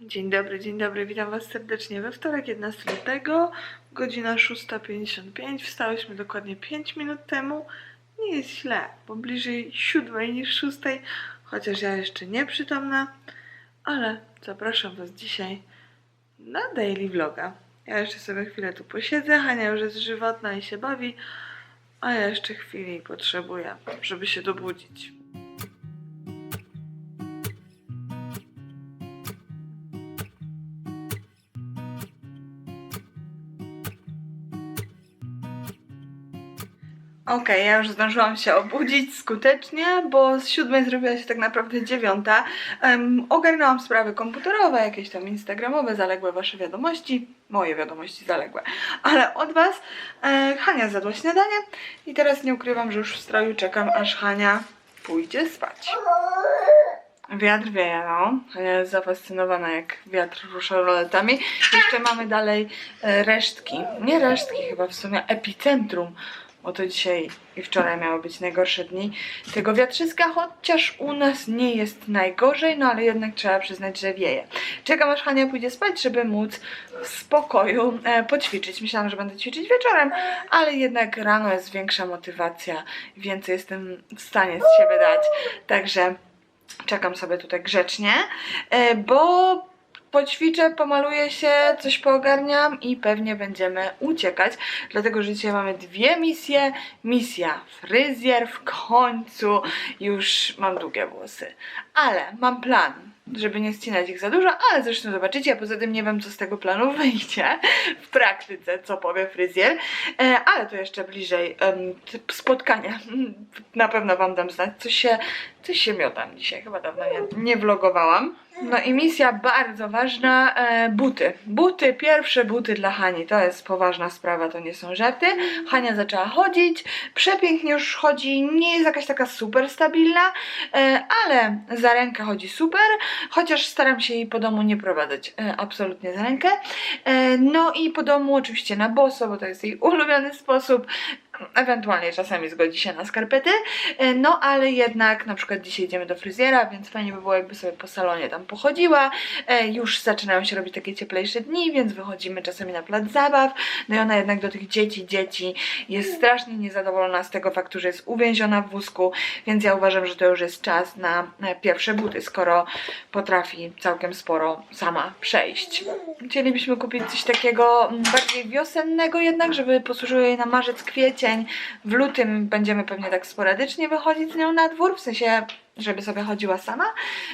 Dzień dobry, dzień dobry, witam Was serdecznie we wtorek 11 lutego, godzina 6.55, wstałyśmy dokładnie 5 minut temu. Nie jest źle, bo bliżej 7 niż 6, chociaż ja jeszcze nie przytomna, ale zapraszam Was dzisiaj na daily vloga. Ja jeszcze sobie chwilę tu posiedzę, Hania już jest żywotna i się bawi, a ja jeszcze chwili potrzebuję, żeby się dobudzić. Okej, ja już zdążyłam się obudzić skutecznie, bo z siódmej zrobiła się tak naprawdę dziewiąta. Um, ogarnęłam sprawy komputerowe, jakieś tam instagramowe, zaległe wasze wiadomości, moje wiadomości zaległe. Ale od was e, Hania zjadła śniadanie i teraz nie ukrywam, że już w stroju czekam, aż Hania pójdzie spać. Wiatr wieje, no. Hania jest zafascynowana, jak wiatr rusza roletami. Jeszcze mamy dalej e, resztki. Nie resztki, chyba w sumie epicentrum bo to dzisiaj i wczoraj miały być najgorsze dni tego wiatrzyska, chociaż u nas nie jest najgorzej, no ale jednak trzeba przyznać, że wieje. Czekam aż Hania pójdzie spać, żeby móc w spokoju e, poćwiczyć. Myślałam, że będę ćwiczyć wieczorem, ale jednak rano jest większa motywacja, więcej jestem w stanie z siebie dać. Także czekam sobie tutaj grzecznie, e, bo poćwiczę, pomaluję się, coś poogarniam i pewnie będziemy uciekać, dlatego że dzisiaj mamy dwie misje. Misja fryzjer, w końcu już mam długie włosy, ale mam plan, żeby nie ścinać ich za dużo, ale zresztą zobaczycie, a poza tym nie wiem, co z tego planu wyjdzie w praktyce, co powie fryzjer, e, ale to jeszcze bliżej spotkania. Na pewno Wam dam znać, coś się, coś się miodam dzisiaj, chyba dawno nie, nie vlogowałam. No i misja bardzo ważna, e, buty. Buty, pierwsze buty dla Hani, to jest poważna sprawa, to nie są żarty. Hania zaczęła chodzić, przepięknie już chodzi, nie jest jakaś taka super stabilna, e, ale za rękę chodzi super, chociaż staram się jej po domu nie prowadzać e, absolutnie za rękę. E, no i po domu oczywiście na boso, bo to jest jej ulubiony sposób. Ewentualnie czasami zgodzi się na skarpety, e, no ale jednak na przykład dzisiaj idziemy do fryzjera, więc fajnie by było jakby sobie po salonie tam pochodziła. E, Już zaczynają się robić takie cieplejsze dni, więc wychodzimy czasami na plac zabaw. No i ona jednak do tych dzieci, dzieci jest strasznie niezadowolona z tego faktu, że jest uwięziona w wózku, więc ja uważam, że to już jest czas na pierwsze buty, skoro potrafi całkiem sporo sama przejść. Chcielibyśmy kupić coś takiego mm, bardziej wiosennego jednak, żeby posłużyło jej na marzec, kwiecień. W lutym będziemy pewnie tak sporadycznie wychodzić z nią na dwór, w sensie żeby sobie chodziła sama.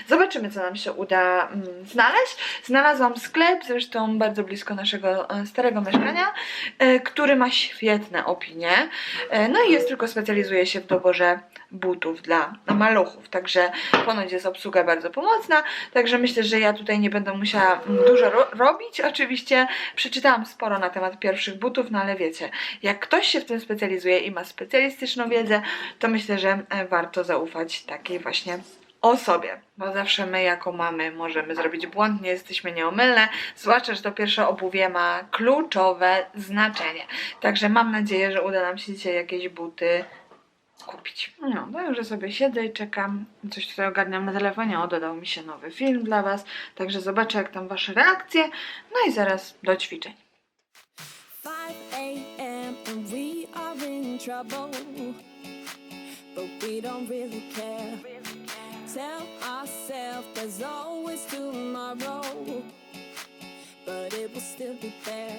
Zobaczymy, co nam się uda mm, znaleźć. Znalazłam sklep, zresztą bardzo blisko naszego e, starego mieszkania, e, który ma świetne opinie. E, no i jest tylko specjalizuje się w doborze butów dla maluchów, także ponoć jest obsługa bardzo pomocna, także myślę, że ja tutaj nie będę musiała mm, dużo ro robić. Oczywiście przeczytałam sporo na temat pierwszych butów, no ale wiecie, jak ktoś się w tym specjalizuje i ma specjalistyczną wiedzę, to myślę, że warto zaufać takiej właśnie osobie, bo zawsze my jako mamy możemy zrobić błąd, nie jesteśmy nieomylne, zwłaszcza, że to pierwsze obuwie ma kluczowe znaczenie. Także mam nadzieję, że uda nam się dzisiaj jakieś buty kupić. No, także sobie siedzę i czekam. Coś tutaj ogarniam na telefonie. O, dodał mi się nowy film dla Was. Także zobaczę, jak tam Wasze reakcje. No i zaraz do ćwiczeń. 5 but we don't really care. Tell ourselves there's always tomorrow, but it will still be there.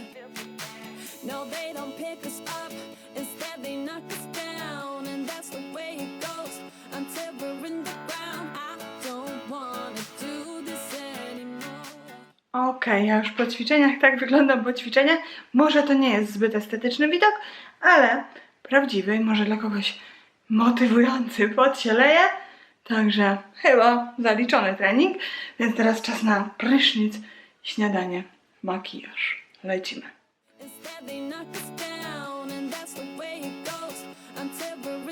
No, they don't pick us up, instead they knock us down, and that's the way it goes until we're in the ground. I don't wanna do this anymore. Okej, ja już po ćwiczeniach tak wyglądam po ćwiczeniach. Może to nie jest zbyt estetyczny widok, ale prawdziwy może dla kogoś motywujący pot się leje. Także chyba zaliczony trening, więc teraz czas na prysznic, śniadanie, makijaż. Lecimy. Instead,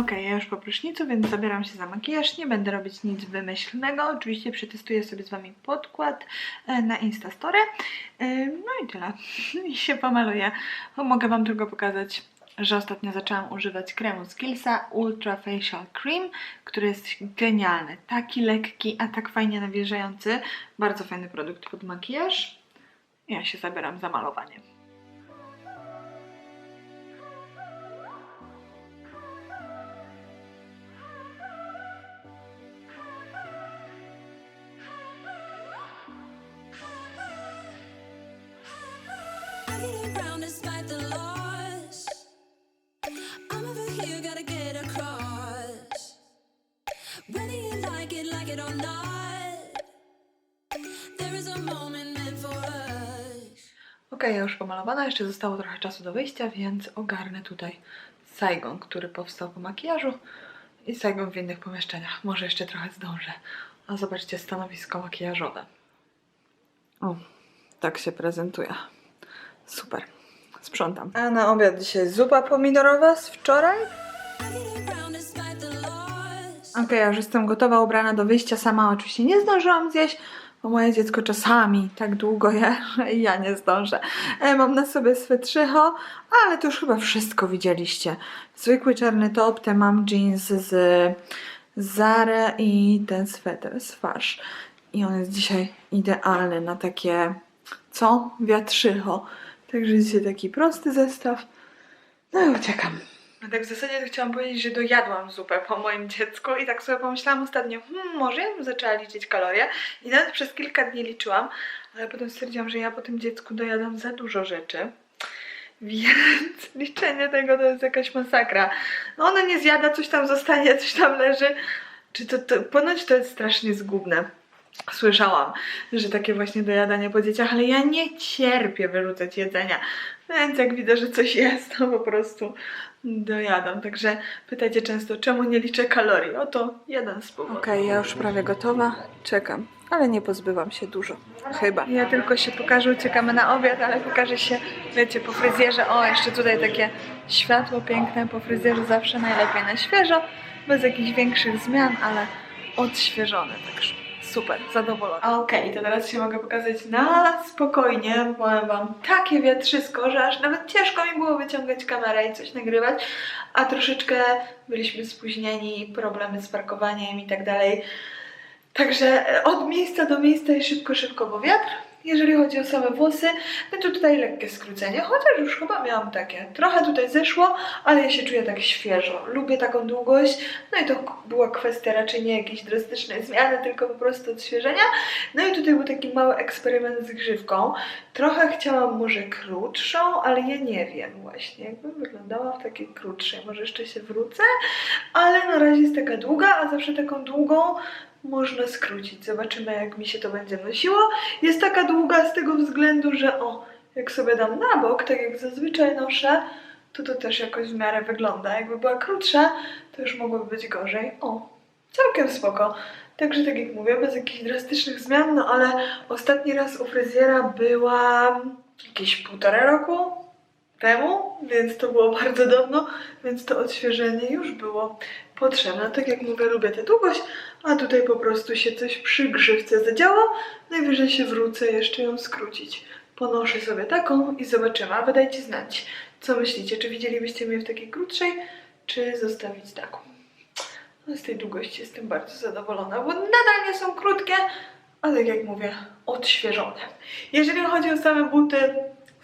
Okej, ja już po prysznicu, więc zabieram się za makijaż. Nie będę robić nic wymyślnego. Oczywiście przetestuję sobie z Wami podkład e, na Instastory. E, No i tyle. I się pomaluję. Mogę Wam tylko pokazać, że ostatnio zaczęłam używać kremu z Killsa Ultra Facial Cream, który jest genialny. Taki lekki, a tak fajnie nawilżający. Bardzo fajny produkt pod makijaż. Ja się zabieram za malowanie. Okej, ja już pomalowana, jeszcze zostało trochę czasu do wyjścia, więc ogarnę tutaj Saigon, który powstał po makijażu i Saigon w innych pomieszczeniach. Może jeszcze trochę zdążę. A zobaczcie stanowisko makijażowe. O, tak się prezentuje. Sprzątam. A na obiad dzisiaj zupa pomidorowa z wczoraj. Okej, ja już jestem gotowa, ubrana do wyjścia. Sama oczywiście nie zdążyłam zjeść, bo moje dziecko czasami tak długo je, że ja nie zdążę. E, mam na sobie swetrzycho, ale to już chyba wszystko widzieliście. Zwykły czarny top, te mam jeans z Zara i ten sweter z. I on jest dzisiaj idealny na takie, co? Wiatrzycho. Także dzisiaj taki prosty zestaw. No i uciekam. No tak w zasadzie to chciałam powiedzieć, że dojadłam zupę po moim dziecku i tak sobie pomyślałam ostatnio, hmm, może ja bym zaczęła liczyć kalorie i nawet przez kilka dni liczyłam, ale potem stwierdziłam, że ja po tym dziecku dojadam za dużo rzeczy. Więc liczenie tego to jest jakaś masakra. No ona nie zjada, coś tam zostanie, coś tam leży. Czy to, to ponoć to jest strasznie zgubne. Słyszałam, że takie właśnie dojadanie po dzieciach, ale ja nie cierpię wyrzucać jedzenia. Więc jak widzę, że coś jest, to po prostu dojadam. Także pytacie często, czemu nie liczę kalorii? Oto jeden z powodów. Okej, ja już prawie gotowa. Czekam, ale nie pozbywam się dużo. Chyba. Ja tylko się pokażę, uciekamy na obiad, ale pokażę się, wiecie, po fryzjerze. O, jeszcze tutaj takie światło piękne po fryzjerze zawsze najlepiej na świeżo, bez jakichś większych zmian, ale odświeżone, także super, zadowolona. Okej, to teraz się mogę pokazać na spokojnie, powiem wam takie wiatrzysko, że aż nawet ciężko mi było wyciągać kamerę i coś nagrywać, a troszeczkę byliśmy spóźnieni, problemy z parkowaniem i tak dalej. Także e, od miejsca do miejsca i szybko, szybko, bo wiatr. Jeżeli chodzi o same włosy, no to tutaj lekkie skrócenie, chociaż już chyba miałam takie. Trochę tutaj zeszło, ale ja się czuję tak świeżo. Lubię taką długość, no i to była kwestia raczej nie jakiejś drastycznej zmiany, tylko po prostu odświeżenia. No i tutaj był taki mały eksperyment z grzywką. Trochę chciałam może krótszą, ale ja nie wiem właśnie, jakbym wyglądała w takiej krótszej. Może jeszcze się wrócę, ale na razie jest taka długa, a zawsze taką długą można skrócić. Zobaczymy, jak mi się to będzie nosiło. Jest taka długa z tego względu, że o, jak sobie dam na bok, tak jak zazwyczaj noszę, to to też jakoś w miarę wygląda. Jakby była krótsza, to już mogłoby być gorzej. O, całkiem spoko. Także tak jak mówię, bez jakichś drastycznych zmian, no ale ostatni raz u fryzjera byłam jakieś półtora roku temu, więc to było bardzo dawno, więc to odświeżenie już było potrzebne. Tak jak mówię, lubię tę długość, a tutaj po prostu się coś przy grzywce zadziało, najwyżej się wrócę jeszcze ją skrócić. Ponoszę sobie taką i zobaczymy, a wy dajcie znać, co myślicie, czy widzielibyście mnie w takiej krótszej, czy zostawić taką. No z tej długości jestem bardzo zadowolona, bo nadal nie są krótkie, a tak jak mówię, odświeżone. Jeżeli chodzi o same buty,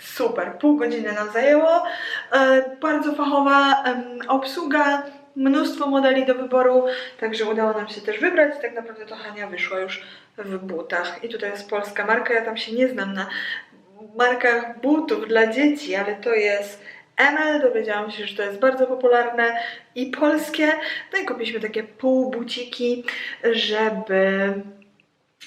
super, pół godziny nam zajęło, e, bardzo fachowa obsługa, mnóstwo modeli do wyboru, także udało nam się też wybrać. Tak naprawdę to Hania wyszła już w butach. I tutaj jest polska marka, ja tam się nie znam na markach butów dla dzieci, ale to jest ML, dowiedziałam się, że to jest bardzo popularne i polskie. No i kupiliśmy takie półbuciki, żeby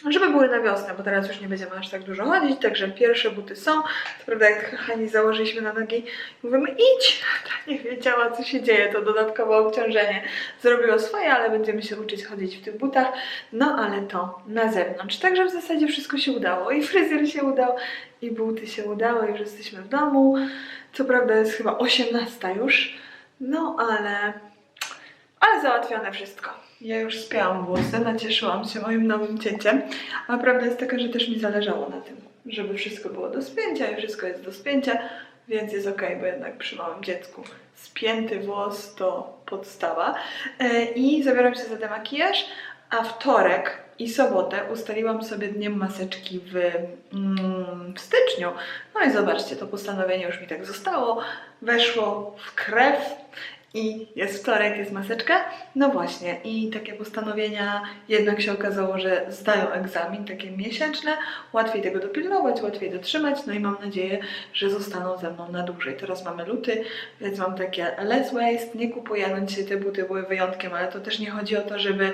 żeby były na wiosnę, bo teraz już nie będziemy aż tak dużo chodzić, także pierwsze buty są. Prawda jak Hani założyliśmy na nogi, mówimy idź, ta nie wiedziała co się dzieje, to dodatkowe obciążenie zrobiło swoje, ale będziemy się uczyć chodzić w tych butach, no ale to na zewnątrz. Także w zasadzie wszystko się udało i fryzjer się udał, i buty się udały, już jesteśmy w domu. Co prawda jest chyba 18 już, no ale Ale załatwione wszystko. Ja już spięłam włosy, nacieszyłam się moim nowym cięciem. A prawda jest taka, że też mi zależało na tym, żeby wszystko było do spięcia i wszystko jest do spięcia, więc jest ok, bo jednak przy małym dziecku spięty włos to podstawa. E, I zabieram się za demakijaż, a wtorek i sobotę ustaliłam sobie dniem maseczki w, mm, w styczniu. No i zobaczcie, to postanowienie już mi tak zostało, weszło w krew i jest wtorek, jest maseczka. No właśnie, i takie postanowienia jednak się okazało, że zdają egzamin, takie miesięczne, łatwiej tego dopilnować, łatwiej dotrzymać, no i mam nadzieję, że zostaną ze mną na dłużej. Teraz mamy luty, więc mam takie less waste, nie kupuję, no dzisiaj te buty były wyjątkiem, ale to też nie chodzi o to, żeby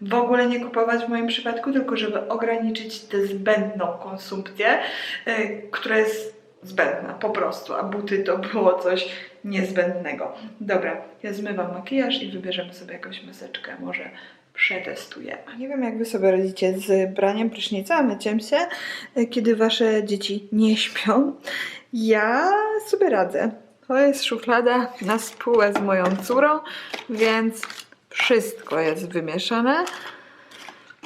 w ogóle nie kupować w moim przypadku, tylko żeby ograniczyć tę zbędną konsumpcję, yy, która jest zbędna po prostu, a buty to było coś niezbędnego. Dobra, ja zmywam makijaż i wybierzemy sobie jakąś maseczkę, może przetestujemy. Nie wiem, jak wy sobie radzicie z braniem prysznica, myciem się, y, kiedy wasze dzieci nie śpią. Ja sobie radzę. To jest szuflada na spółę z moją córą, więc wszystko jest wymieszane.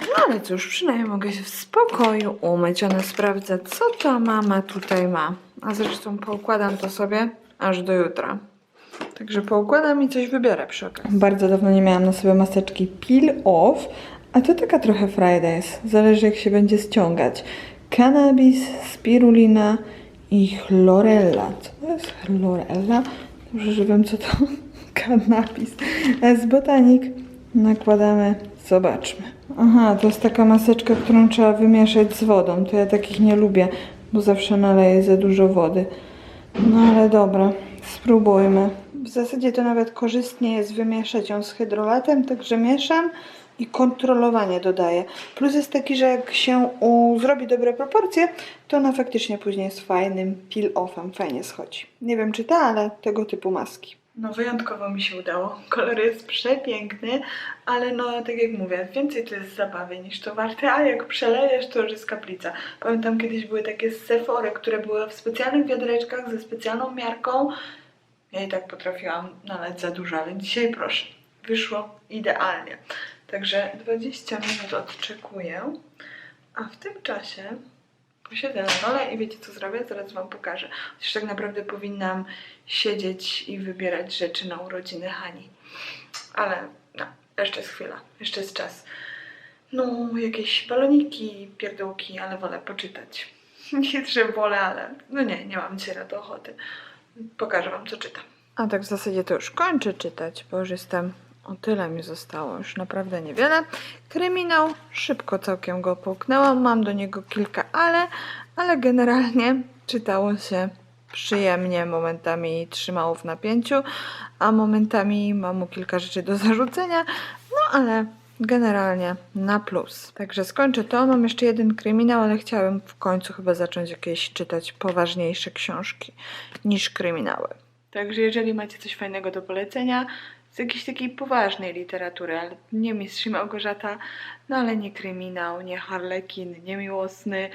No ale cóż, przynajmniej mogę się w spokoju umyć. Ona sprawdza, co ta mama tutaj ma. A zresztą poukładam to sobie aż do jutra. Także poukładam i coś wybiorę przy okazji. Bardzo dawno nie miałam na sobie maseczki peel off, a to taka trochę frajda jest. Zależy jak się będzie ściągać. Cannabis, spirulina i chlorella. Co to jest chlorella? Dobrze, że wiem co to cannabis. Z botanik nakładamy. Zobaczmy. Aha, to jest taka maseczka, którą trzeba wymieszać z wodą. To ja takich nie lubię, bo zawsze naleję za dużo wody. No ale dobra, spróbujmy. W zasadzie to nawet korzystnie jest wymieszać ją z hydrolatem, także mieszam i kontrolowanie dodaję. Plus jest taki, że jak się u, zrobi dobre proporcje, to ona faktycznie później jest fajnym peel-offem, fajnie schodzi. Nie wiem czy ta, ale tego typu maski. No wyjątkowo mi się udało. Kolor jest przepiękny, ale no tak jak mówię, więcej to jest zabawy niż to warte, a jak przelejesz to już jest kaplica. Pamiętam kiedyś były takie z Sephory, które były w specjalnych wiadereczkach ze specjalną miarką. Ja i tak potrafiłam nalać za dużo, ale dzisiaj proszę, wyszło idealnie. Także 20 minut odczekuję, a w tym czasie posiedzę na dole i wiecie co zrobię? Zaraz wam pokażę. Chociaż tak naprawdę powinnam siedzieć i wybierać rzeczy na urodziny Hani. Ale no, jeszcze jest chwila, jeszcze jest czas. No, jakieś baloniki, pierdółki, ale wolę poczytać. Nie, że wolę, ale no nie, nie mam dzisiaj na to ochoty. Pokażę wam, co czytam. A tak w zasadzie to już kończę czytać, bo już jestem... O tyle mi zostało, już naprawdę niewiele. Kryminał, szybko całkiem go połknęłam, mam do niego kilka ale, ale generalnie czytało się przyjemnie, momentami trzymało w napięciu, a momentami mam mu kilka rzeczy do zarzucenia, no ale generalnie na plus. Także skończę to. Mam jeszcze jeden kryminał, ale chciałem w końcu chyba zacząć jakieś czytać poważniejsze książki niż kryminały. Także jeżeli macie coś fajnego do polecenia, jakiejś takiej poważnej literatury, ale nie Mistrz Małgorzata, no ale nie kryminał, nie harlekin, nie miłosny,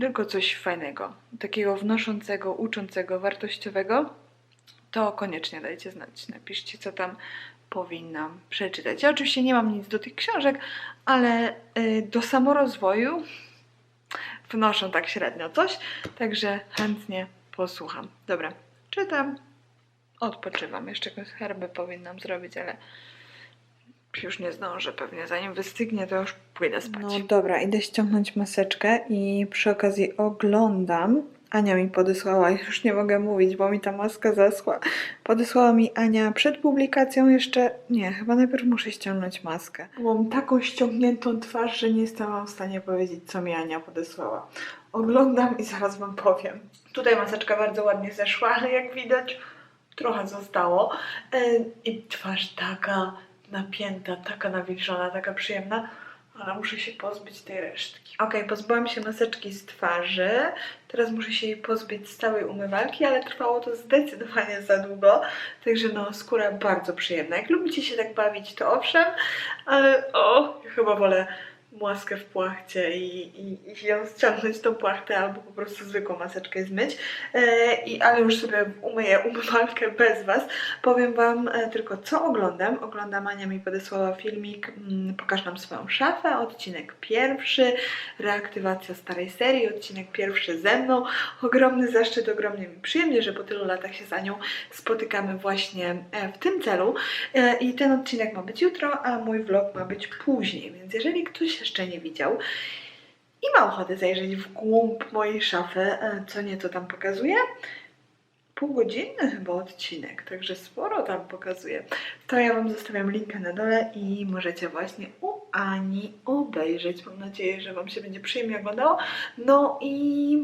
tylko coś fajnego, takiego wnoszącego, uczącego, wartościowego, to koniecznie dajcie znać. Napiszcie, co tam powinnam przeczytać. Ja oczywiście nie mam nic do tych książek, ale y, do samorozwoju wnoszą tak średnio coś, także chętnie posłucham. Dobra, czytam, odpoczywam. Jeszcze jakąś herbę powinnam zrobić, ale już nie zdążę pewnie. Zanim wystygnie, to już pójdę spać. No dobra, idę ściągnąć maseczkę i przy okazji oglądam. Ania mi podesłała, już nie mogę mówić, bo mi ta maska zaschła. Podesłała mi Ania przed publikacją jeszcze, nie, chyba najpierw muszę ściągnąć maskę. Mam taką ściągniętą twarz, że nie jestem w stanie powiedzieć, co mi Ania podesłała. Oglądam i zaraz wam powiem. Tutaj maseczka bardzo ładnie zeszła, ale jak widać, trochę zostało. Yy, I twarz taka napięta, taka nawilżona, taka przyjemna, ale muszę się pozbyć tej resztki. Ok, pozbyłam się maseczki z twarzy, teraz muszę się jej pozbyć z całej umywalki, ale trwało to zdecydowanie za długo, także no skóra bardzo przyjemna. Jak lubicie się tak bawić, to owszem, ale o, chyba wolę maskę w płachcie i, i, i ją ściągnąć tą płachtę albo po prostu zwykłą maseczkę zmyć. E, i, ale już sobie umyję umywalkę bez Was. Powiem Wam e, tylko co oglądam. Oglądam, Ania mi podesłała filmik, mm, pokaż nam swoją szafę, odcinek pierwszy, reaktywacja starej serii, odcinek pierwszy ze mną. Ogromny zaszczyt, ogromnie mi przyjemnie, że po tylu latach się z Anią spotykamy właśnie e, w tym celu. E, I ten odcinek ma być jutro, a mój vlog ma być później, więc jeżeli ktoś jeszcze nie widział i ma ochotę zajrzeć w głąb mojej szafy, e, co nieco tam pokazuje, pół godziny chyba odcinek, także sporo tam pokazuje, to ja Wam zostawiam linkę na dole i możecie właśnie u Ani obejrzeć. Mam nadzieję, że Wam się będzie przyjemnie oglądało. No i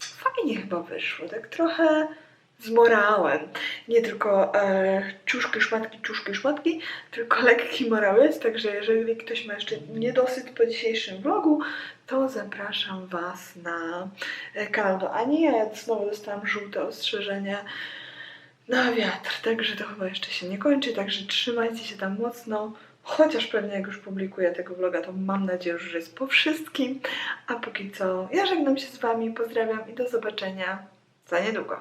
fajnie chyba wyszło, tak trochę zmorałem. Nie tylko e, ciuszki, szmatki, ciuszki, szmatki, tylko lekki morałec, także jeżeli ktoś ma jeszcze niedosyt po dzisiejszym vlogu, to zapraszam Was na e, kanał do Ani. Ja znowu dostałam żółte ostrzeżenie na wiatr, także to chyba jeszcze się nie kończy, także trzymajcie się tam mocno. Chociaż pewnie jak już publikuję tego vloga, to mam nadzieję, że jest po wszystkim. A póki co, ja żegnam się z Wami, pozdrawiam i do zobaczenia za niedługo.